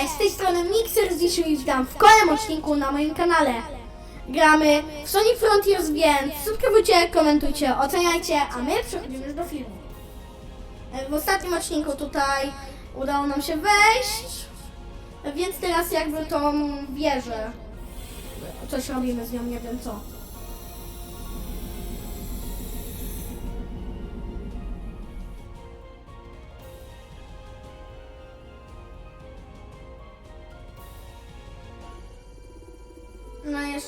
Cześć, z tej strony Mixer, dzisiaj witam w kolejnym odcinku na moim kanale. Gramy w Sonic Frontiers, więc subskrybujcie, komentujcie, oceniajcie, a my przechodzimy już do filmu. E, W ostatnim odcinku tutaj udało nam się wejść, więc teraz jakby tą wieżę, coś robimy z nią, nie wiem co.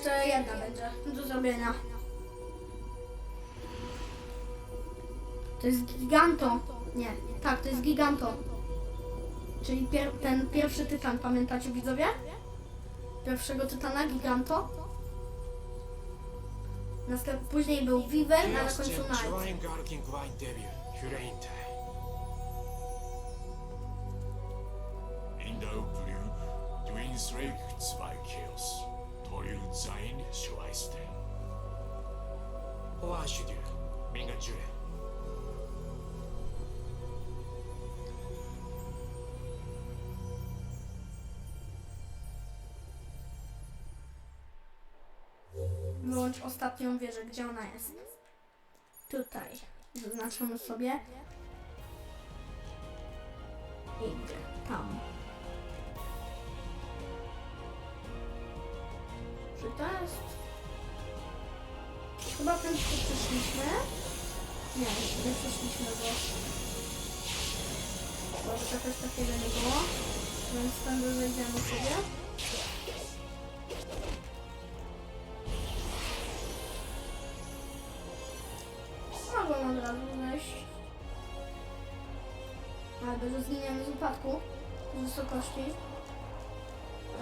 No jeszcze jedna będzie do zrobienia. To jest Giganto. Nie, tak, to jest Giganto. Czyli pier ten pierwszy tytan, pamiętacie widzowie? Pierwszego tytana, Giganto. Następ później był Viver, a na końcu Night. Join Garkin Gwine debut, Hyreinte. In the blue, zwei Kills. Zain Schweister. Hoaşüdü, Mingacüre. Wyłącz ostatnią wieżę, gdzie ona jest. Tutaj. Zaznaczymy sobie. Idę tam. Czy to jest? Chyba ten tu przeszliśmy. Nie, nie przeszliśmy, bo... Bo czegoś takiego nie było. Więc tam zejdziemy sobie. Mogłem od razu wejść. Albo że zginiemy z upadku, z wysokości.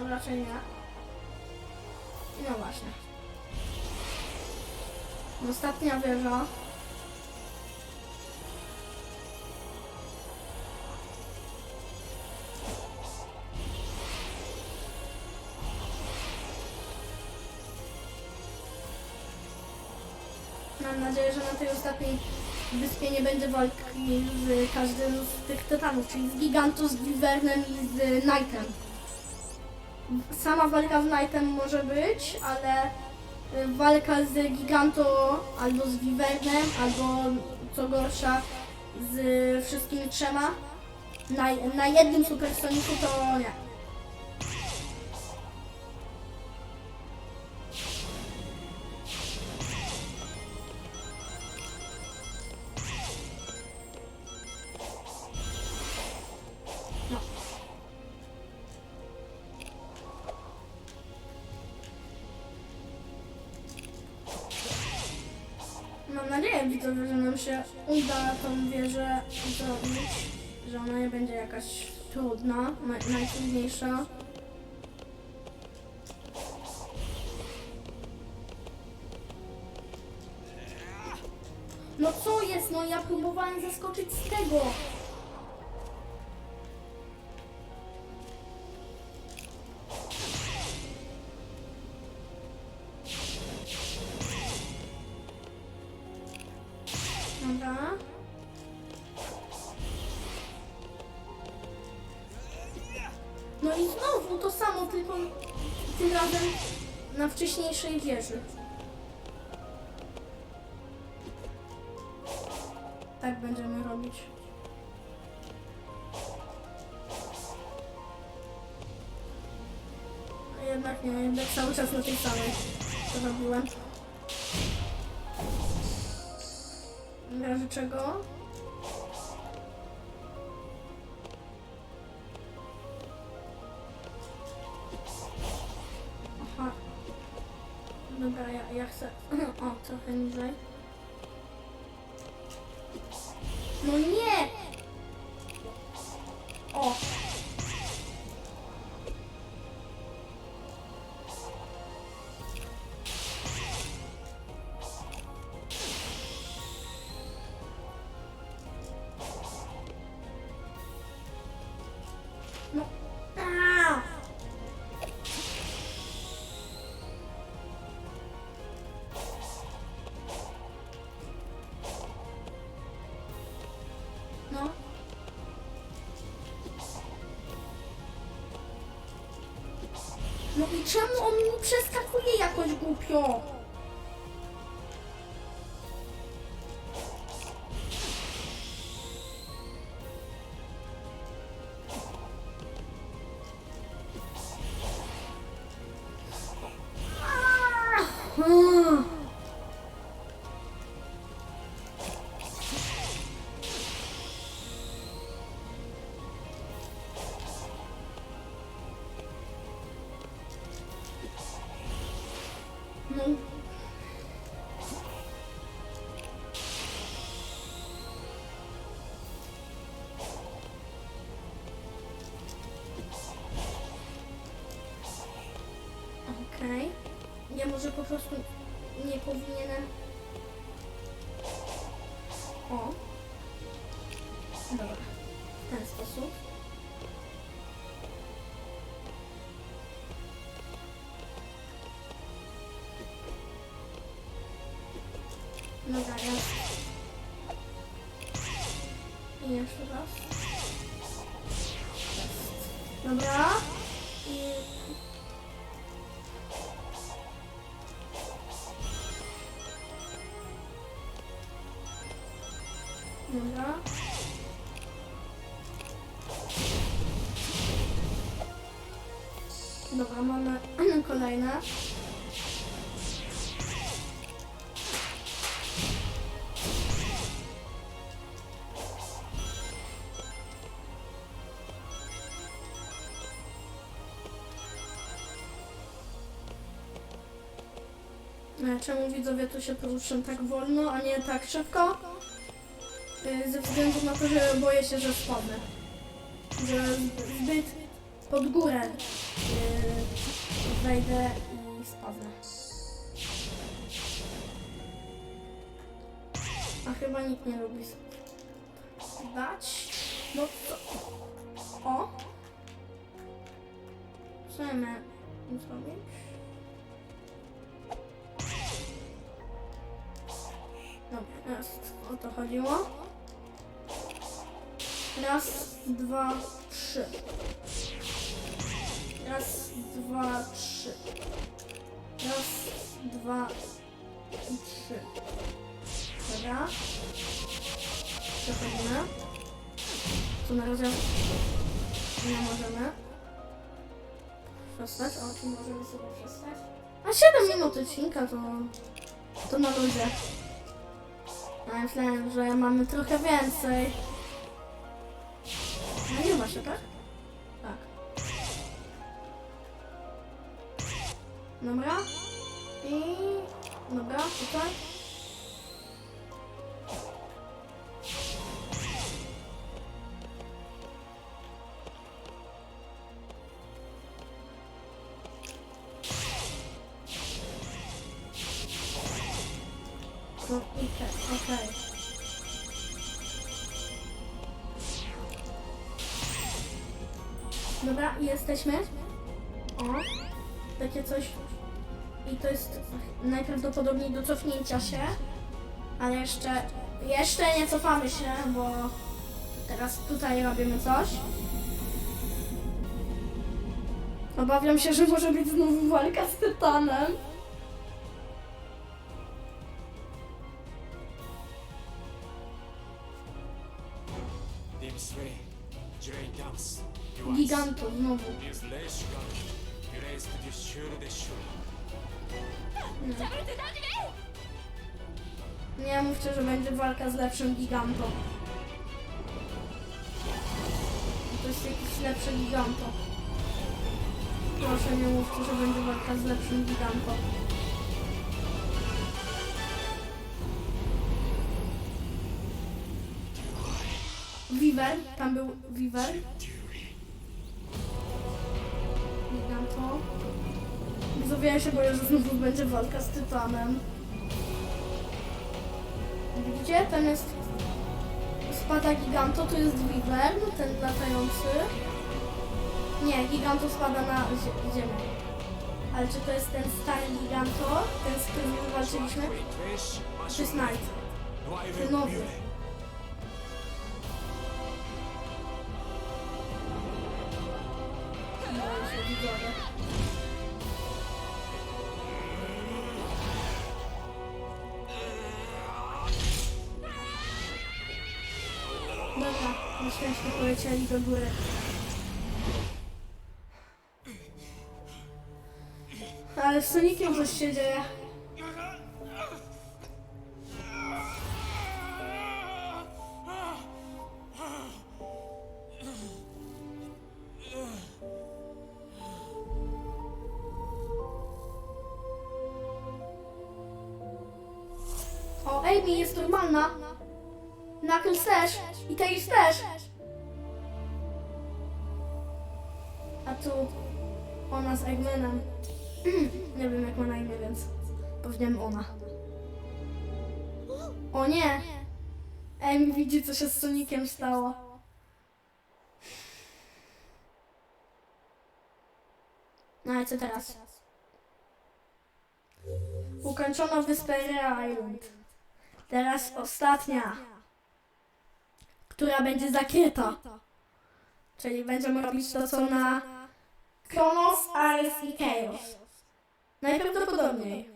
Raczej nie. No właśnie. Ostatnia wieża. Mam nadzieję, że na tej ostatniej wyspie nie będzie walki z każdym z tych tytanów, czyli z Gigantu, z Givernem i z Knightem. Sama walka z Knightem może być, ale y, walka z Giganto albo z Givernem, albo co gorsza z wszystkimi trzema na, na jednym supersoniku to nie. Widzowie, że nam się uda tą wieżę zrobić, że ona nie będzie jakaś trudna, naj- najtrudniejsza. No co jest? No ja próbowałem zaskoczyć z tego. Tylko tym razem na wcześniejszej wieży. Tak będziemy robić. A Jednak nie, jednak cały czas na tej samej to robiłem. W razie czego? Dobra, ja, ja chcę... O, trochę niżej. No nie! No i czemu on mi przeskakuje jakoś głupio? Może po prostu nie powinienem... Dobra. Dobra, mamy kolejne. Czemu widzowie tu się poruszam tak wolno, a nie tak szybko? Ze względu na to, że boję się, że spadnę. Że zbyt pod górę e, wejdę i spadnę. A chyba nikt nie lubi spadać. No to... O! Co ja miałem zrobić? Dobra, jest. O to chodziło. Raz, dwa, trzy. Raz, dwa, trzy. Raz, dwa trzy. Dobra. Przechodzimy. Tu na razie nie możemy przestać. O, tu możemy sobie przestać. A 7 minut odcinka to, to na ludzie. A myślałem, że mamy trochę więcej. Się, tak? Tak. Dobra. I... Dobra, tutaj. Dobra, jesteśmy. O, takie coś. I to jest najprawdopodobniej do cofnięcia się. Ale jeszcze, jeszcze nie cofamy się, bo teraz tutaj robimy coś. Obawiam się, że może być znowu walka z Tytanem. The shield. Nie mówcie, że będzie walka z lepszym gigantą. To jest jakiś lepszy giganto. Proszę nie mówcie, że będzie walka z lepszym gigantą. Viver, tam był Viver. Giganto. Widzowie, się boję, że znów będzie walka z Tytanem. Widzicie? Ten jest spada Giganto, to jest Wyvern, ten latający. Nie, Giganto spada na zie- ziemię. Ale czy to jest ten stary Giganto, ten z którym walczyliśmy? Czy I Ten nowy. Polecieli do góry. Ale z Soniciem coś się dzieje. O, Amy jest normalna. Knuckles też. I Tails też. Ona z Eggmanem. nie wiem jak ma na imię, więc powiedziałem ona. O nie! Amy widzi co się z Soniciem stało. No i co teraz? Ukończono wyspę Rare Island. Teraz ostatnia, która będzie zakryta. Czyli będziemy robić to, co na Kronos, Ares i Chaos. Najprawdopodobniej.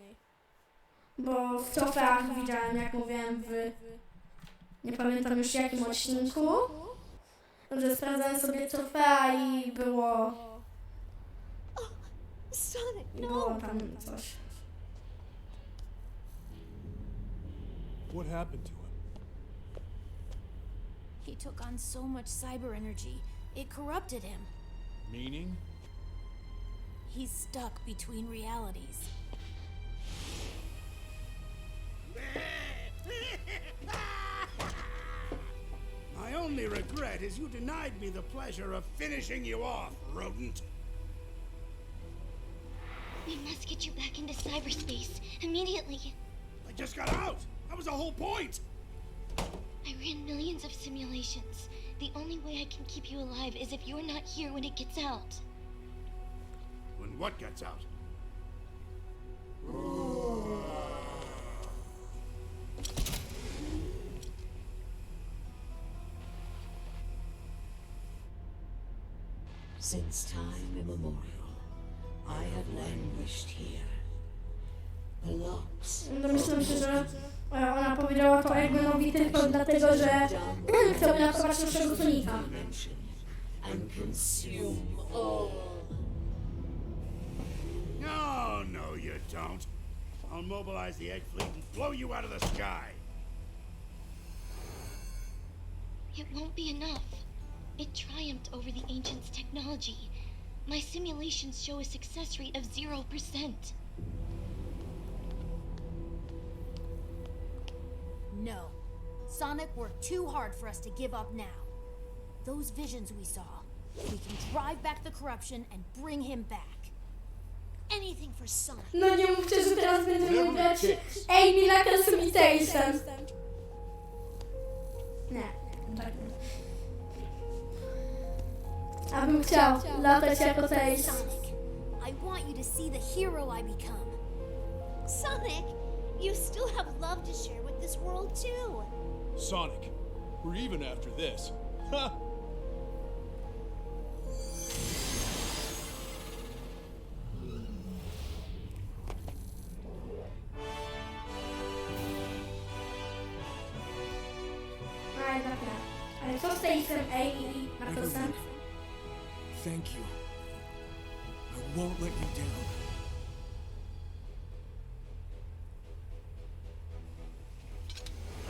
Bo w trofeach widziałem, jak mówiłem, w... Nie pamiętam już jakim odcinku. Że sprawdzałem sobie trofea i było... Sonic, I było no! tam coś. What happened to him? He took on so much cyber energy, it corrupted him. Meaning? He's stuck between realities. My only regret is you denied me the pleasure of finishing you off, rodent. We must get you back into cyberspace immediately. I just got out. That was the whole point. I ran millions of simulations. The only way I can keep you alive is if you're not here when it gets out. What gets out? Since time immemorial, I have languished here. The locks Domyślam się, że e, ona powiedziała to Eggmanowi tylko dlatego, że naszego Sonika. dimension and consume all. No, no, you don't. I'll mobilize the egg fleet and blow you out of the sky. It won't be enough. It triumphed over the ancients' technology. My simulations show a success rate of 0%. No. Sonic worked too hard for us to give up now. Those visions we saw, we can drive back the corruption and bring him back. Anything for Sonic. No nie mówcie, że teraz będziemy grać Amy Knucklesem i Tailsem. Nie, tak nie. Abym chciał latać jako Tails. Sonic, I want you to see the hero I become. Sonic, you still have love to share with this world too. Sonic, we're even after this. Won't let you down.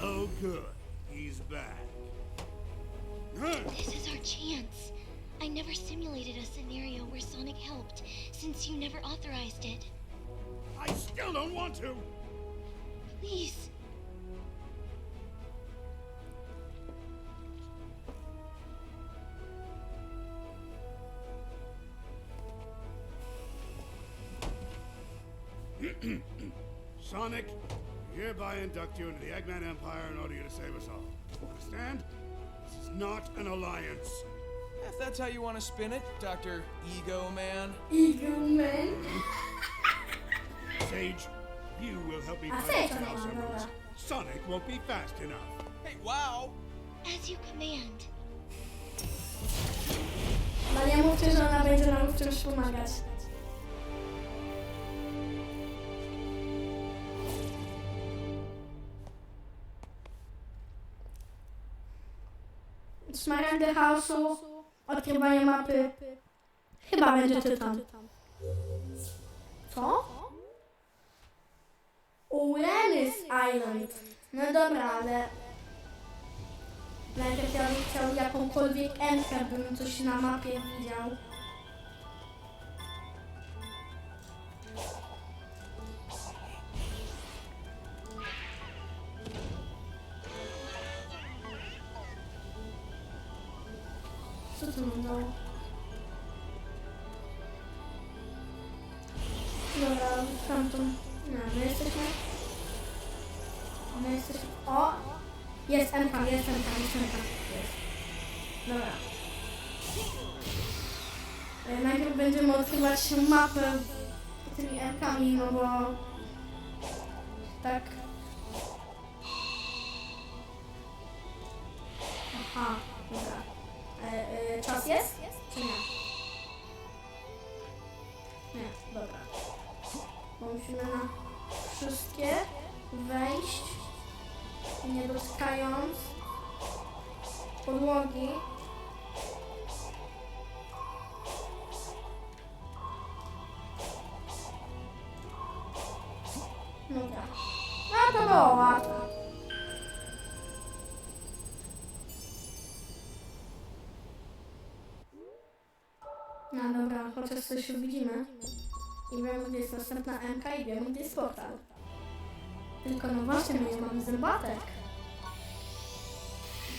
Oh, good. He's back. This is our chance. I never simulated a scenario where Sonic helped, since you never authorized it. I still don't want to. Please. Sonic, I hereby induct you into the Eggman Empire in order you to save us all. Understand? This is not an alliance. If that's how you want to spin it, Dr. Ego Man. Eagle Man. Sage, you will help me A find Sage the to House Emeralds. Sonic won't be fast enough. Hey, wow! As you command. No nie mówcie, że ona będzie nam w pomagać. Smaragdy chaosu, odkrywanie mapy. Chyba będzie tytan. Co? Uranus Island. No dobra, ale... Najpierw ja bym chciał jakąkolwiek enkę, bym coś na mapie widział. Mapę tymi MK-ami, no bo tak. Aha, dobra, chociaż coś już widzimy. I wiemy, gdzie jest następna MK i wiemy, gdzie jest portal. Tylko no właśnie, my nie mamy zębatek.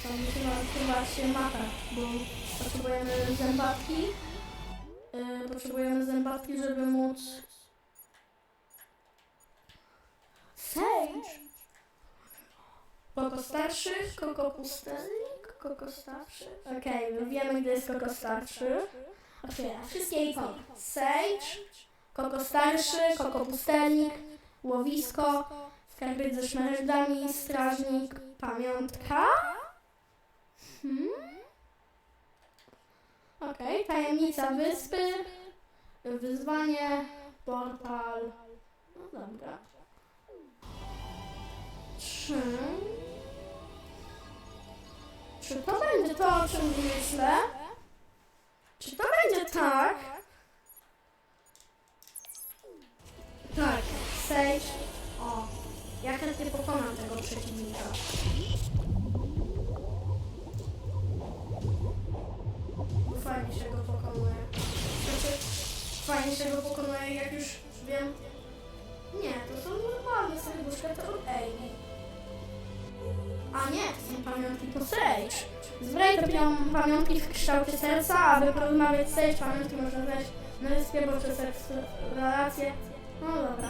To musimy odkrywać się mapę, bo potrzebujemy zębatki. Yy, potrzebujemy zębatki, żeby móc... Sage! Koko starszy, koko pustelnik, koko starszy. Okej, my wiemy, gdzie jest koko starszy. Otwieram wszystkie ikony. Sage, koko starszy, koko pustelnik, łowisko, skarbiec ze szmaragdami, strażnik, pamiątka. Hmm? Okej, tajemnica wyspy, wyzwanie, portal. No dobra. Czy... Czy to będzie to, o czym myślę? Czy to będzie tak? Tak, Sage. O, ja chętnie pokonam tego przeciwnika. Fajnie się go pokonuje. Znaczy, fajnie się go pokonuje, jak już wiem. Nie, to są normalne serduszka, to od Amy. A nie, to są pamiątki po Sage. Zbraj robią pamiątki w kształcie serca, aby porozmawiać z Sage, pamiątki można znaleźć na wyspie poprzez eksplorację. No dobra.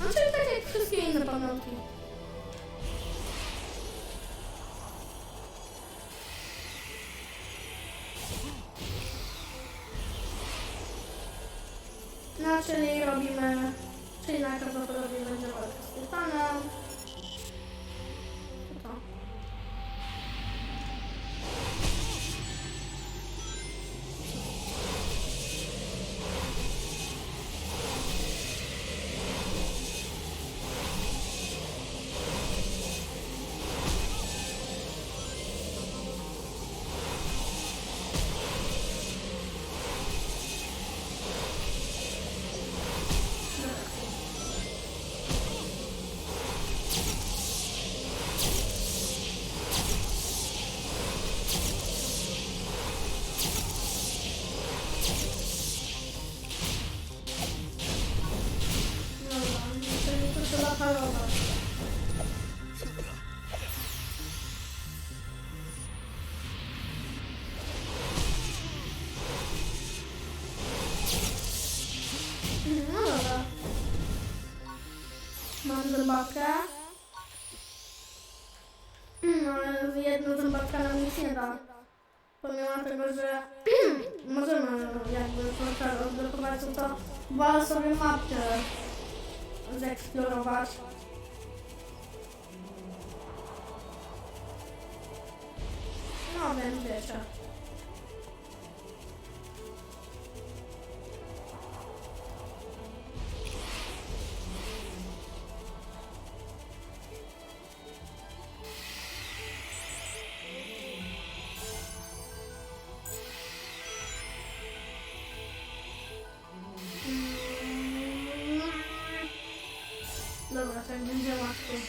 No czyli tak jak wszystkie inne pamiątki. No czyli robimy, czyli najprawdopodobniej będzie walka z Tytanem. No jedna zębatka nam nie da. Pomimo tego, że możemy jakby odblokować, to to wolę sobie mapkę zeksplorować. No więc wiecie. Tak będzie łatwiej.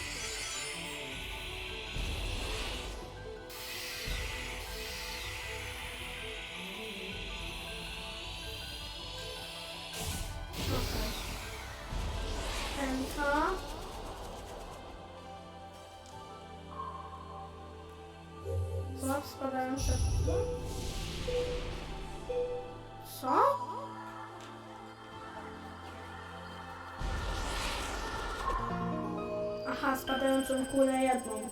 Okej. Pęta. Złap spadające. Co? Aha, spadającą kulę jedną.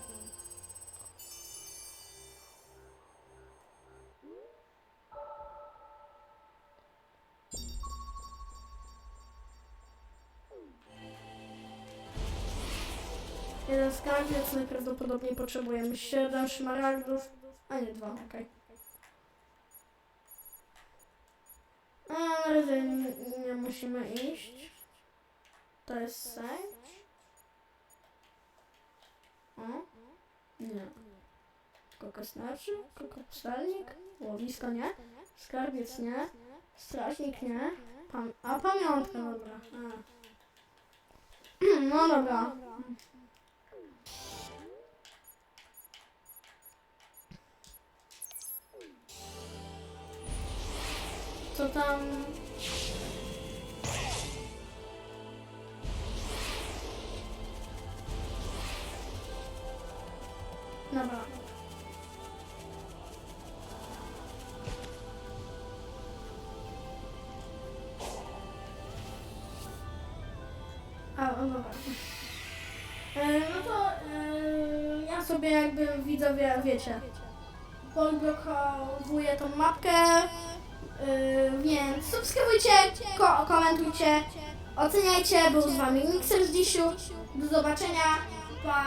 Jeden skarbiec najprawdopodobniej potrzebujemy 7 szmaragdów, a nie dwa, okej. A na razie nie, nie musimy iść. To jest sędź. O? Nie. Kogo pustelnik? Łowisko nie? Skarbiec nie? Strażnik nie? Pan... A pamiątka, dobra. A. No dobra. Co tam? E, no to e, ja sobie jakby widzowie, wiecie, podblokowuję tą mapkę, e, więc subskrybujcie, ko- komentujcie, oceniajcie, był z wami Mixer z Dzisiu, do zobaczenia, pa!